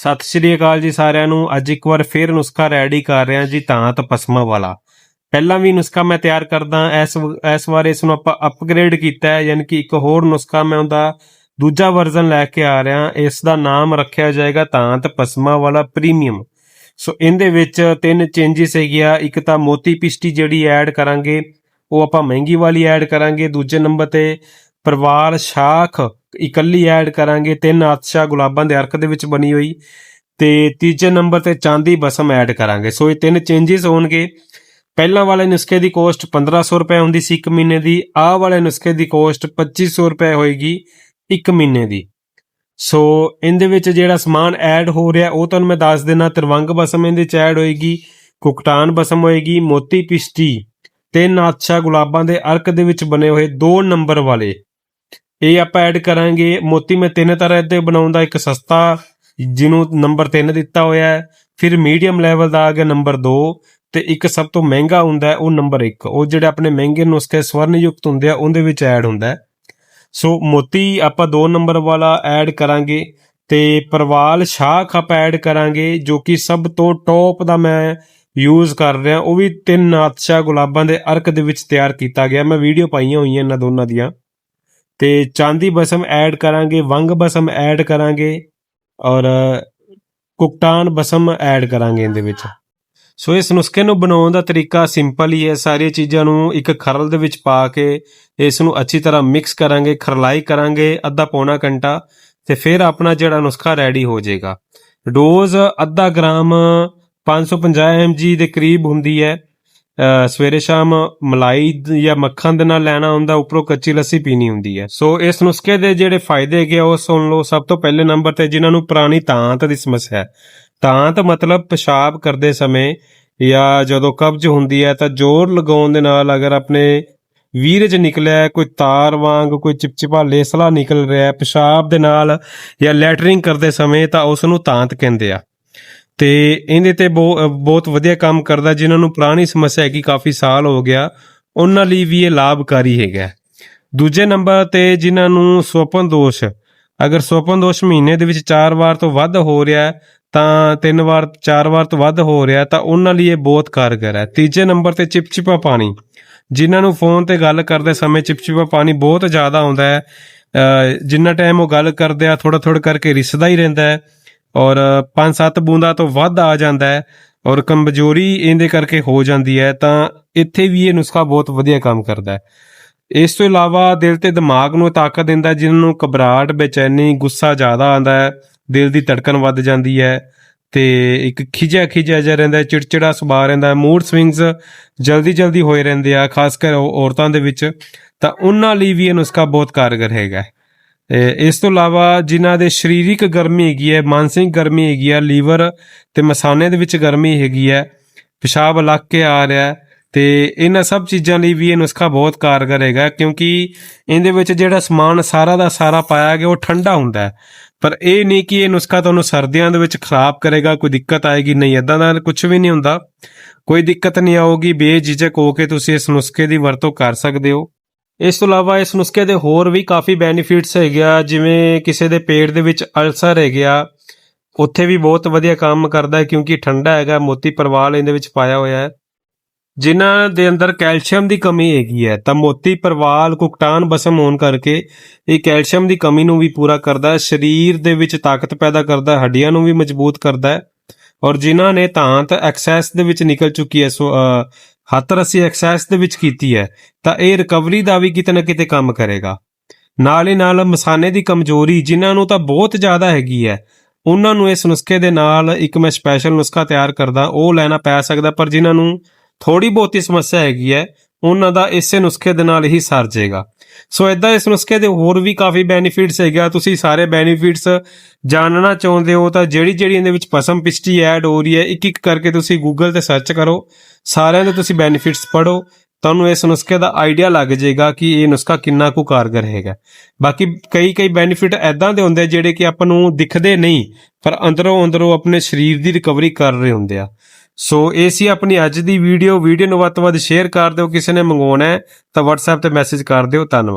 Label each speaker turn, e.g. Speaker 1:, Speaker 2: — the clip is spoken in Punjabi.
Speaker 1: ਸਤਿ ਸ਼੍ਰੀ ਅਕਾਲ ਜੀ ਸਾਰਿਆਂ ਨੂੰ। ਅੱਜ ਇੱਕ ਵਾਰ ਫੇਰ ਨੁਸਖਾ ਰੈਡੀ ਕਰ ਰਹੇ ਹਾਂ ਜੀ ਤਾਂਤ ਪਸਮਾ ਵਾਲਾ। ਪਹਿਲਾਂ ਵੀ ਨੁਸਖਾ ਮੈਂ ਤਿਆਰ ਕਰਦਾ, ਇਸ ਵ- ਇਸ ਵਾਰ ਇਸ ਨੂੰ ਆਪਾਂ ਅਪਗ੍ਰੇਡ ਕੀਤਾ ਹੈ, ਯਾਨੀ ਕਿ ਇੱਕ ਹੋਰ ਨੁਸਖਾ ਮੈਂ ਉਹਦਾ ਦੂਜਾ ਵਰਜ਼ਨ ਲੈ ਕੇ ਆ ਰਿਹਾ। ਇਸ ਦਾ ਨਾਮ ਰੱਖਿਆ ਜਾਏਗਾ ਤਾਂਤ ਪਸਮਾ ਵਾਲਾ ਪ੍ਰੀਮੀਅਮ ਸੋ ਇਹਦੇ ਵਿੱਚ ਤਿੰਨ ਚੇਂਜਸ ਹੈਗੀਆਂ ਇੱਕ ਤਾਂ ਮੋਤੀ ਪਿਸ਼ਟੀ ਜਿਹੜੀ ਐਡ ਕਰਾਂਗੇ, ਉਹ ਆਪਾਂ ਮਹਿੰਗੀ ਵਾਲੀ ਐਡ ਕਰਾਂਗੇ, ਦੂਜੇ ਨੰਬਰ ਤੇ ਪਰਿਵਾਰ, ਸ਼ਾਖ ਇਕੱਲੀ ਐਡ ਕਰਾਂਗੇ, ਤਿੰਨ ਆਤਸ਼ਾ ਗੁਲਾਬਾਂ ਦੇ ਅਰਕ ਦੇ ਵਿੱਚ ਬਣੀ ਹੋਈ ਤੇ ਤੀਜੇ ਨੰਬਰ ਤੇ ਚਾਂਦੀ ਬਸਮ ਐਡ ਕਰਾਂਗੇ। ਸੋ ਇਹ ਤਿੰਨ ਚੇਂਜਸ ਹੋਣਗੇ। ਪਹਿਲਾਂ ਵਾਲੇ ਨੁਸਖੇ ਦੀ ਕੋਸਟ 1500 ਰੁਪਏ ਹੁੰਦੀ ਸੀ ਇੱਕ ਮਹੀਨੇ ਦੀ। ਆਹ ਵਾਲੇ ਨੁਸਖੇ ਦੀ ਕੋਸਟ 2500 ਰੁਪਏ ਹੋਏਗੀ ਇੱਕ ਮਹੀਨੇ ਦੀ। ਸੋ ਇਹਦੇ ਵਿੱਚ ਜਿਹੜਾ ਸਮਾਨ ਐਡ ਹੋ ਰਿਹਾ, ਉਹ ਤੁਹਾਨੂੰ ਮੈਂ ਦੱਸ ਦੇਣਾ ਤਰਵੰਗ ਬਸਮ ਇਹਦੇ ਚ ਐਡ ਹੋਏਗੀ, ਕੁਕਟਾਨ ਬਸਮ ਹੋਏਗੀ, ਮੋਤੀ ਪਿਸ਼ਟੀ ਤਿੰਨ ਆਤਸ਼ਾ ਗੁਲਾਬਾਂ ਦੇ ਅਰਕ ਦੇ ਵਿੱਚ ਬਣੇ ਹੋਏ ਦੋ ਨੰਬਰ ਵਾਲੇ ਇਹ ਆਪਾਂ ਐਡ ਕਰਾਂਗੇ। ਮੋਤੀ ਮੈਂ ਤਿੰਨ ਤਰ੍ਹਾਂ ਦੇ ਬਣਾਉਂਦਾ ਇੱਕ ਸਸਤਾ, ਜਿਹਨੂੰ ਨੰਬਰ 3 ਦਿੱਤਾ ਹੋਇਆ ਹੈ। ਫਿਰ ਮੀਡੀਅਮ ਲੈਵਲ ਦਾ ਆ ਗਿਆ ਨੰਬਰ 2 ਤੇ ਇੱਕ ਸਭ ਤੋਂ ਮਹਿੰਗਾ ਹੁੰਦਾ ਉਹ ਨੰਬਰ 1 ਉਹ ਜਿਹੜੇ ਆਪਣੇ ਮਹਿੰਗੇ ਨੁਸਖੇ ਸਵਰਨ ਯੁਕਤ ਹੁੰਦੇ ਆ, ਉਹਦੇ ਵਿੱਚ ਐਡ ਹੁੰਦਾ ਸੋ ਮੋਤੀ ਆਪਾਂ 2 ਨੰਬਰ ਵਾਲਾ ਐਡ ਕਰਾਂਗੇ ਤੇ ਪਰਵਾਲ ਸ਼ਾਖ ਆਪਾਂ ਐਡ ਕਰਾਂਗੇ, ਜੋ ਕਿ ਸਭ ਤੋਂ ਟੌਪ ਦਾ ਮੈਂ ਯੂਜ਼ ਕਰ ਰਿਹਾ। ਉਹ ਵੀ ਤਿੰਨ ਆਤਸ਼ਾ ਗੁਲਾਬਾਂ ਦੇ ਅਰਕ ਦੇ ਵਿੱਚ ਤਿਆਰ ਕੀਤਾ ਗਿਆ। ਮੈਂ ਵੀਡੀਓ ਪਾਈਆਂ ਹੋਈਆਂ ਇਹਨਾਂ ਦੋਨਾਂ ਦੀਆਂ। ਤੇ ਚਾਂਦੀ ਬਸਮ ਐਡ ਕਰਾਂਗੇ, ਵੰਗ ਬਸਮ ਐਡ ਕਰਾਂਗੇ ਔਰ ਕੁਕਟਾਨ ਬਸਮ ਐਡ ਕਰਾਂਗੇ ਇਹਦੇ ਵਿੱਚ। ਸੋ ਇਸ ਨੁਸਖੇ ਨੂੰ ਬਣਾਉਣ ਦਾ ਤਰੀਕਾ ਸਿੰਪਲ ਹੀ ਹੈ। ਸਾਰੀਆਂ ਚੀਜ਼ਾਂ ਨੂੰ ਇੱਕ ਖਰਲ ਦੇ ਵਿੱਚ ਪਾ ਕੇ ਇਸ ਨੂੰ ਅੱਛੀ ਤਰ੍ਹਾਂ ਮਿਕਸ ਕਰਾਂਗੇ, ਖਰਲਾਈ ਕਰਾਂਗੇ, ਅੱਧਾ ਪੌਣਾ ਘੰਟਾ ਤੇ ਫਿਰ ਆਪਣਾ ਜਿਹੜਾ ਨੁਸਖਾ ਰੈਡੀ ਹੋ ਜਾਏਗਾ। ਡੋਜ਼ ਅੱਧਾ ਗ੍ਰਾਮ 550 mg ਦੇ ਕਰੀਬ ਹੁੰਦੀ ਹੈ। ਸਵੇਰੇ ਸ਼ਾਮ ਮਲਾਈ ਜਾਂ ਮੱਖਣ ਦੇ ਨਾਲ ਲੈਣਾ ਹੁੰਦਾ, ਉੱਪਰੋਂ ਕੱਚੀ ਲੱਸੀ ਪੀਣੀ ਹੁੰਦੀ ਹੈ। ਸੋ ਇਸ ਨੁਸਖੇ ਦੇ ਜਿਹੜੇ ਫਾਇਦੇ ਹੈਗੇ ਆ, ਉਹ ਸੁਣ ਲਓ, ਸਭ ਤੋਂ ਪਹਿਲੇ ਨੰਬਰ ਤੇ ਜਿਨ੍ਹਾਂ ਨੂੰ ਪੁਰਾਣੀ ਤਾਂਤ ਦੀ ਸਮੱਸਿਆ ਹੈ। ਤਾਂਤ ਮਤਲਬ ਪਿਸ਼ਾਬ ਕਰਦੇ ਸਮੇਂ ਜਾਂ ਜਦੋਂ ਕਬਜ਼ ਹੁੰਦੀ ਹੈ, ਤਾਂ ਜ਼ੋਰ ਲਗਾਉਣ ਦੇ ਨਾਲ ਅਗਰ ਆਪਣੇ ਵੀਰਜ ਨਿਕਲਿਆ, ਕੋਈ ਤਾਰ ਵਾਂਗ, ਕੋਈ ਚਿਪਚਿਪਾ ਲੇਸਲਾ ਨਿਕਲ ਰਿਹਾ ਪਿਸ਼ਾਬ ਦੇ ਨਾਲ ਜਾਂ ਲੈਟਰਿੰਗ ਕਰਦੇ ਸਮੇਂ, ਤਾਂ ਉਸ ਨੂੰ ਤਾਂਤ ਕਹਿੰਦੇ ਆ। ਤੇ ਇਹਦੇ ਤੇ ਬਹੁ- ਬਹੁਤ ਵਧੀਆ ਕੰਮ ਕਰਦਾ ਜਿਨ੍ਹਾਂ ਨੂੰ ਪੁਰਾਣੀ ਸਮੱਸਿਆ ਹੈ ਕਿ ਕਾਫੀ ਸਾਲ ਹੋ ਗਿਆ। ਉਹਨਾਂ ਲਈ ਵੀ ਇਹ ਲਾਭਕਾਰੀ ਹੈਗਾ। ਦੂਜੇ ਨੰਬਰ ਤੇ ਜਿਨ੍ਹਾਂ ਨੂੰ ਸਵਪਨ ਦੋਸ਼ ਅਗਰ ਸਵਪਨ ਦੋਸ਼ ਮਹੀਨੇ ਦੇ ਵਿੱਚ 4 ਵਾਰ ਤੋਂ ਵੱਧ ਹੋ ਰਿਹਾ ਹੈ, ਤਾਂ 3 ਵਾਰ 4 ਵਾਰ ਤੋਂ ਵੱਧ ਹੋ ਰਿਹਾ ਤਾਂ ਉਹਨਾਂ ਲਈ ਇਹ ਬਹੁਤ ਕਾਰਗਰ ਹੈ। ਤੀਜੇ ਨੰਬਰ ਤੇ ਚਿਪਚਿਪਾ ਪਾਣੀ ਜਿਨ੍ਹਾਂ ਨੂੰ ਫੋਨ ਤੇ ਗੱਲ ਕਰਦੇ ਸਮੇਂ ਚਿਪਚਿਪਾ ਪਾਣੀ ਬਹੁਤ ਜ਼ਿਆਦਾ ਆਉਂਦਾ ਹੈ ਜਿੰਨਾ ਟਾਈਮ ਉਹ ਗੱਲ ਕਰਦੇ ਆ ਥੋੜਾ ਥੋੜਾ ਕਰਕੇ ਰਿਸਦਾ ਹੀ ਰਹਿੰਦਾ ਹੈ। ਔਰ 5-7 ਬੂੰਦਾਂ ਤੋਂ ਵੱਧ ਆ ਜਾਂਦਾ ਹੈ ਔਰ ਕਮਜ਼ੋਰੀ ਇਹਦੇ ਕਰਕੇ ਹੋ ਜਾਂਦੀ ਹੈ ਤਾਂ ਇੱਥੇ ਵੀ ਇਹ ਨੁਸਖਾ ਬਹੁਤ ਵਧੀਆ ਕੰਮ ਕਰਦਾ ਹੈ। ਇਸ ਤੋਂ ਇਲਾਵਾ ਦਿਲ ਤੇ ਦਿਮਾਗ ਨੂੰ ਤਾਕਤ ਦਿੰਦਾ ਹੈ, ਜਿਨ੍ਹਾਂ ਨੂੰ ਘਬਰਾਹਟ ਬੇਚੈਨੀ ਗੁੱਸਾ ਜ਼ਿਆਦਾ ਆਉਂਦਾ ਹੈ ਦਿਲ ਦੀ ਧੜਕਨ ਵੱਧ ਜਾਂਦੀ ਹੈ ਤੇ ਇੱਕ ਖਿਜਿਆ ਖਿਜਿਆ ਜਿਹਾ ਰਹਿੰਦਾ ਚਿੜਚਿੜਾ ਸੁਭਾਅ ਰਹਿੰਦਾ ਮੂਡ ਸਵਿੰਗਸ ਜਲਦੀ ਜਲਦੀ ਹੋਏ ਰਹਿੰਦੇ ਆ ਖਾਸ ਕਰ ਔ- ਔਰਤਾਂ ਦੇ ਵਿੱਚ ਤਾਂ ਉਹਨਾਂ ਲਈ ਵੀ ਇਹ ਨੁਸਖਾ ਬਹੁਤ ਕਾਰਗਰ ਹੈਗਾ ਇਸ ਤੋਂ ਇਲਾਵਾ ਜਿਨ੍ਹਾਂ ਦੇ ਸਰੀਰਿਕ ਗਰਮੀ ਹੈਗੀ ਹੈ, ਮਾਨਸਿਕ ਗਰਮੀ ਹੈਗੀ ਹੈ ਲੀਵਰ ਤੇ ਮਸਾਨੇ ਦੇ ਵਿੱਚ ਗਰਮੀ ਹੈਗੀ ਹੈ, ਪਿਸ਼ਾਬ ਲੱਗ ਕੇ ਆ ਰਿਹਾ ਹੈ ਤੇ ਇਹਨਾਂ ਸਭ ਚੀਜ਼ਾਂ ਲਈ ਵੀ ਇਹ ਨੁਸਖਾ ਬਹੁਤ ਕਾਰਗਰ ਹੈਗਾ ਕਿਉਂਕਿ ਇਹਦੇ ਵਿੱਚ ਜਿਹੜਾ ਸਮਾਨ ਸਾਰਾ ਦਾ ਸਾਰਾ ਪਾਇਆ ਗਿਆ, ਉਹ ਠੰਡਾ ਹੁੰਦਾ ਹੈ। ਪਰ ਇਹ ਨਹੀਂ ਕਿ ਇਹ ਨੁਸਖਾ ਤੁਹਾਨੂੰ ਸਰਦੀਆਂ ਦੇ ਵਿੱਚ ਖਰਾਬ ਕਰੇਗਾ, ਕੋਈ ਦਿੱਕਤ ਆਏਗੀ, ਨਹੀਂ ਇਦਾਂ ਦਾ ਕੁਝ ਵੀ ਨਹੀਂ ਹੁੰਦਾ। ਕੋਈ ਦਿੱਕਤ ਨਹੀਂ ਆਊਗੀ, ਬੇਝਿਜਕ ਹੋ ਕੇ ਤੁਸੀਂ ਇਸ ਨੁਸਖੇ ਦੀ ਵਰਤੋਂ ਕਰ ਸਕਦੇ ਹੋ। ਇਸ ਤੋਂ ਇਲਾਵਾ ਇਸ ਨੁਸਖੇ ਦੇ ਹੋਰ ਵੀ ਕਾਫੀ ਬੈਨੀਫਿਟਸ ਹੈਗੇ ਆ, ਜਿਵੇਂ ਕਿਸੇ ਦੇ ਪੇਟ ਦੇ ਵਿੱਚ ਅਲਸਰ ਹੈਗੇ ਆ, ਉੱਥੇ ਵੀ ਬਹੁਤ ਵਧੀਆ ਕੰਮ ਕਰਦਾ ਹੈ ਕਿਉਂਕਿ ਠੰਡਾ ਹੈਗਾ, ਮੋਤੀ ਪਰਵਾਲ ਇਹਦੇ ਵਿੱਚ ਪਾਇਆ ਹੋਇਆ ਹੈ। ਜਿਨ੍ਹਾਂ ਦੇ ਅੰਦਰ ਕੈਲਸ਼ੀਅਮ ਦੀ ਕਮੀ ਹੈਗੀ ਹੈ, ਤਾਂ ਮੋਤੀ ਪਰਵਾਲ ਕੁਕਟਾਨ ਬਸਮ ਹੋਣ ਕਰਕੇ ਇਹ ਕੈਲਸ਼ੀਅਮ ਦੀ ਕਮੀ ਨੂੰ ਵੀ ਪੂਰਾ ਕਰਦਾ ਹੈ, ਸਰੀਰ ਦੇ ਵਿੱਚ ਤਾਕਤ ਪੈਦਾ ਕਰਦਾ ਹੈ, ਹੱਡੀਆਂ ਨੂੰ ਵੀ ਮਜ਼ਬੂਤ ਕਰਦਾ ਹੈ। ਔਰ ਜਿਨ੍ਹਾਂ ਨੇ ਤਾਂਤ ਐਕਸੈਸ ਦੇ ਵਿੱਚ ਨਿਕਲ ਚੁੱਕੀ ਹੈ ਸੋ ਅਹ, ਹੱਥ ਰੱਸੀ ਐਕਸੈਸ ਦੇ ਵਿੱਚ ਕੀਤੀ ਹੈ ਤਾਂ ਇਹ ਰਿਕਵਰੀ ਦਾ ਵੀ ਕਿਤੇ ਨਾ ਕਿਤੇ ਕੰਮ ਕਰੇਗਾ। ਨਾਲ ਹੀ ਨਾਲ ਮਸਾਨੇ ਦੀ ਕਮਜ਼ੋਰੀ ਜਿਨ੍ਹਾਂ ਨੂੰ ਤਾਂ ਬਹੁਤ ਜ਼ਿਆਦਾ ਹੈਗੀ ਹੈ ਉਹਨਾਂ ਨੂੰ ਇਸ ਨੁਸਖੇ ਦੇ ਨਾਲ ਇੱਕ ਮੈਂ ਸਪੈਸ਼ਲ ਨੁਸਖਾ ਤਿਆਰ ਕਰਦਾ ਉਹ ਲੈਣਾ ਪੈ ਸਕਦਾ ਪਰ ਜਿਨ੍ਹਾਂ ਨੂੰ ਥੋੜੀ ਬਹੁਤੀ ਸਮੱਸਿਆ ਹੈਗੀ ਹੈ ਉਹਨਾਂ ਦਾ ਇਸੇ ਨੁਸਖੇ ਦੇ ਨਾਲ ਹੀ ਸਰ ਜਾਏਗਾ। ਸੋ ਇਦਾਂ ਇਸ ਨੁਸਖੇ ਦੇ ਹੋਰ ਵੀ ਕਾਫੀ ਬੈਨੀਫਿਟਸ ਹੈਗਾ ਤੁਸੀਂ ਸਾਰੇ ਬੈਨੀਫਿਟਸ ਜਾਣਨਾ ਚਾਹੁੰਦੇ ਹੋ ਤਾਂ ਜਿਹੜੀ ਜਿਹੜੀ ਇਹਦੇ ਵਿੱਚ ਪਸਮ ਪਿਸਟੀ ਐਡ ਹੋ ਰਹੀ ਹੈ ਇੱਕ ਇੱਕ ਕਰਕੇ ਤੁਸੀਂ ਗੂਗਲ ਤੇ ਸਰਚ ਕਰੋ। ਸਾਰਿਆਂ ਦੇ ਤੁਸੀਂ ਬੈਨੀਫਿਟਸ ਪੜੋ ਤੁਹਾਨੂੰ ਇਸ ਨੁਸਖੇ ਦਾ ਆਈਡੀਆ ਲੱਗ ਜਾਏਗਾ ਕਿ ਇਹ ਨੁਸਖਾ ਕਿੰਨਾ ਕੁ ਕਾਰਗਰ ਹੈਗਾ। ਬਾਕੀ ਕਈ ਕਈ ਬੈਨੀਫਿਟ ਐਦਾਂ ਦੇ ਹੁੰਦੇ ਜਿਹੜੇ ਕਿ ਆਪਾਂ ਨੂੰ ਦਿਖਦੇ ਨਹੀਂ, ਪਰ ਅੰਦਰੋਂ ਅੰਦਰੋਂ ਆਪਣੇ ਸਰੀਰ ਦੀ ਰਿਕਵਰੀ ਕਰ ਰਹੇ ਹੁੰਦੇ ਆ। ਸੋ ਇਹ ਸੀ ਆਪਣੀ ਅੱਜ ਦੀ ਵੀਡੀਓ। ਵੀਡੀਓ ਨੂੰ ਵੱਧ ਤੋਂ ਵੱਧ ਸ਼ੇਅਰ ਕਰ ਦਿਓ। ਕਿਸੇ ਨੇ ਮੰਗਵਾਉਣਾ ਹੈ ਤਾਂ WhatsApp ਤੇ ਮੈਸੇਜ ਕਰ ਦਿਓ। ਧੰਨਵਾਦ।